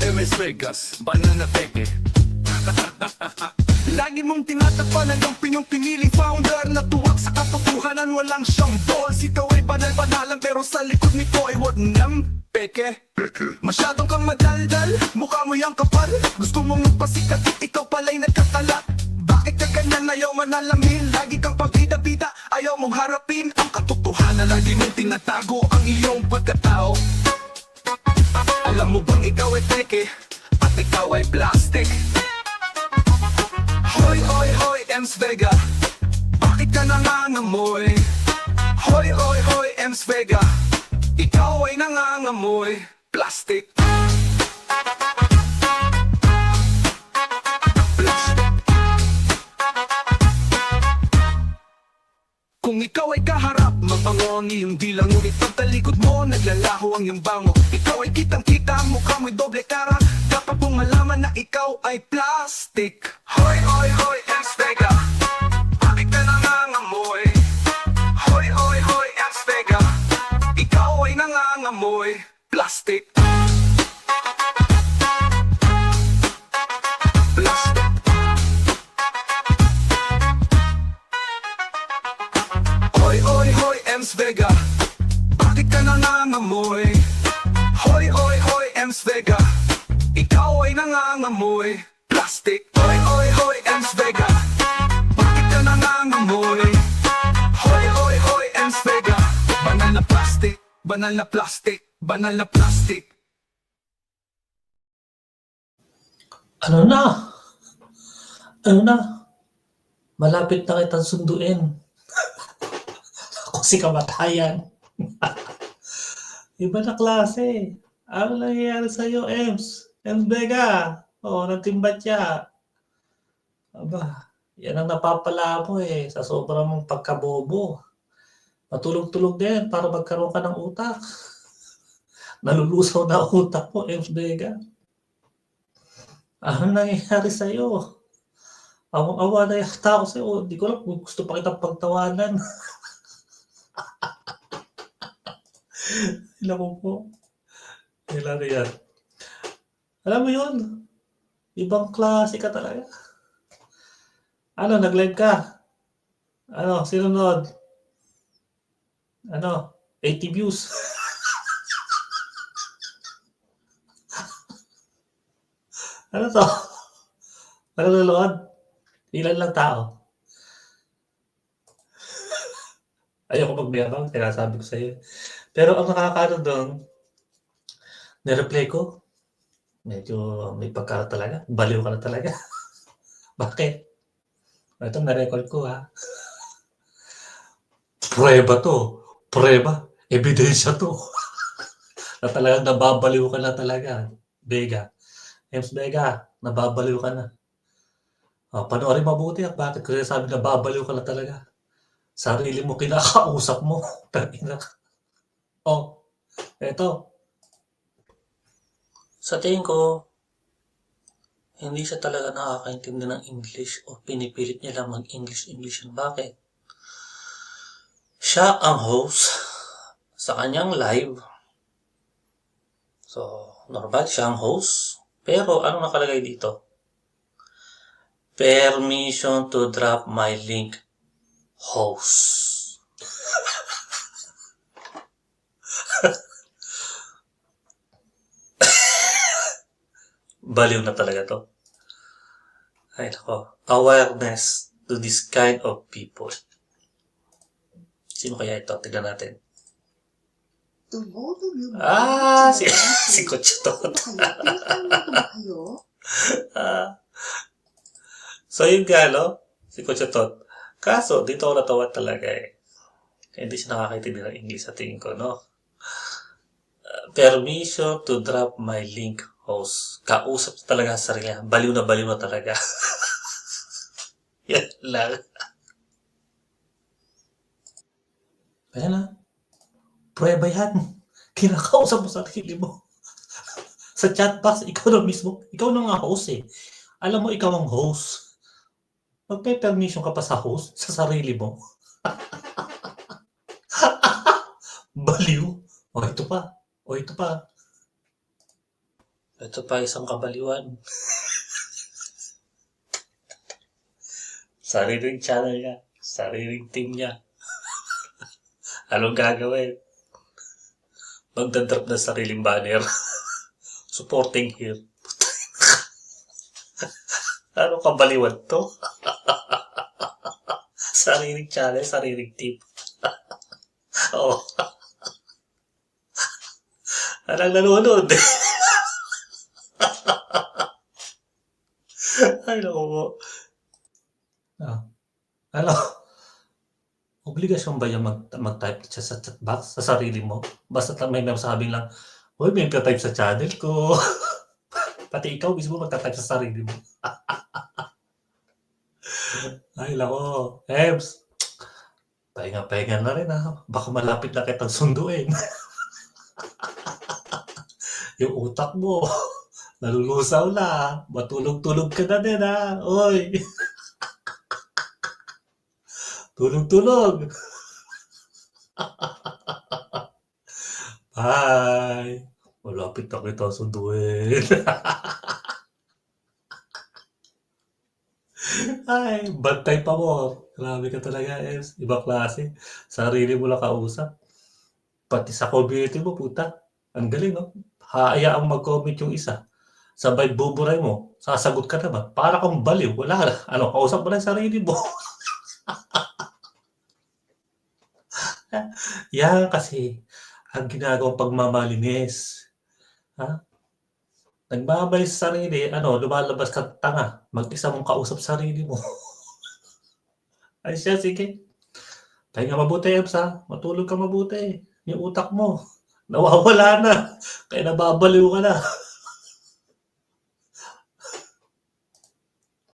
MS Vegas, banana peke Lagi mong tinatakpan ang pinyong piniling founder Na tuwag sa katotohanan, walang siyang balls Ikaw ay banal-banalan pero sa likod nito ay wag nang peke. Masyadong kang madaldal, mukha mo yung kapal. Gusto mong magpasikat, ikaw pala'y nagkatala Bakit ka ganyan? Ayaw manalamin Lagi kang pabida-bida, ayaw mong harapin Ang katotohanan, lagi mong tinatago ang iyong pagkatao Alam mo bang ikaw ay teke At ikaw ay plastic Hoy, hoy, hoy, Ems Vega Bakit ka nangangamoy? Hoy, hoy, hoy, Ems Vega Ikaw ay nangangamoy Plastic Plastic Kung ikaw ay kaharap, mabango ang iyong dila Ngunit pagtalikod mo, naglalaho ang iyong bango. Ikaw ay kitang-kita, mukha mo'y doble cara Dapat mong malaman na ikaw ay plastic. Hoy, hoy, hoy, Vega Bakit ka nangangamoy? Hoy, hoy, hoy, Ems Vega Ikaw ay nangangamoy Plastic Hoy, hoy, hoy, Ems Vega Bakit ka nangangamoy? Hoy, hoy, hoy, Ems Vega Banal na plastic, banal na plastic, banal na plastic Ano na? Ano na? Malapit na kitang sunduin. Si kamatayan. Iba na klase. Ano nangyayari sa'yo, Ems? Ems Vega. Oo, natimbat siya. Aba, yan ang napapala mo eh, sa sobrang mong pagkabobo. Matulog-tulog din para magkaroon ka ng utak. Nalulusaw na utak mo, Ems Vega. Ano nangyayari sa'yo? Awang-awa na yata ako sa'yo. Hindi ko alam kung gusto pa kitang pagtawanan. Mo po. Na yan. Alam mo yun? Ibang klase ka talaga. Ano, nag-live ka? Ano, sinunod? Ano, 80 views. ano to? Nanonood? Ilan lang tao? Ayoko magmayabang, sinasabi ko sa'yo. Pero ang nakakaano doon, nireplay ko, medyo may pagka talaga, baliw ka na talaga. Bakit? Ito, na-record ko ha. Prueba to. Prueba. Ebidensya to. na talagang nababaliw ka na talaga. Vega. Ems Vega, nababaliw ka na. Oh, panoorin mabuti ah. Bakit? Kasi sabi na babaliw ka na talaga. Sarili mo kinakausap mo. Tangina ka. Oh, eto. Sa tingin ko, hindi siya talaga nakakaintindi ng English o pinipilit niya lang mag-English-English. Bakit? Siya ang host sa kanyang live. So, normal siya ang host. Pero, ano nakalagay dito? Permission to drop my link host. Baliw na talaga to. Ay, nako. Awareness to this kind of people. Sino kaya ito? Tignan natin. Ah, si, si Coach to. Ah. so, yun nga, no? Si Tot. Kaso, dito ako natawa talaga eh. Hindi siya nakakaintindi ng English sa tingin ko, no? Uh, permission to drop my link host. Kausap talaga sa sarili. niya. Baliw na baliw na talaga. Yan lang. Ayan na. Prueba yan. Kinakausap mo sa sarili mo. sa chat box, ikaw na mismo. Ikaw na nga host eh. Alam mo, ikaw ang host. Magpe-permission ka pa sa host, sa sarili mo. Baliw. O ito pa. O ito pa. Ito pa isang kabaliwan. Sariling channel niya. Sariling team niya. Anong gagawin? Magdadrop ng sariling banner. Supporting here. ano kabaliwan to? sariling channel, sariling team. Oo. Anong nanonood? Ay, naku po. Ah. Ano? Obligasyon ba yung mag, mag-type siya sa chat box sa sarili mo? Basta may masabing lang, Uy, may type sa channel ko. Pati ikaw mismo magta-type sa sarili mo. Ay, lako. Ems, pahinga-pahinga na rin ha. Baka malapit na kitang sunduin. yung utak mo, nalulusaw na. Matulog-tulog ka na din ha. Oy. Tulog-tulog. Bye. Malapit na kita sunduin. Ay, bantay pa mo. Grabe ka talaga, Ems. Ibang klase. Sarili mo lang kausap. Pati sa community mo, puta. Ang galing, no? Haayaan mag-comment yung isa. Sabay buburay mo. Sasagot ka naman. Para kang baliw. Wala na. Ano, kausap mo lang sarili mo. Yan kasi ang ginagawang pagmamalinis. Ha? Nagmamalis sa sarili, ano, lumalabas ka tanga. Mag-isa mong kausap sarili mo. Ay siya, sige. Pahinga mabuti, Ems, ha? Matulog ka mabuti. Yung utak mo, nawawala na. Kaya nababaliw ka na.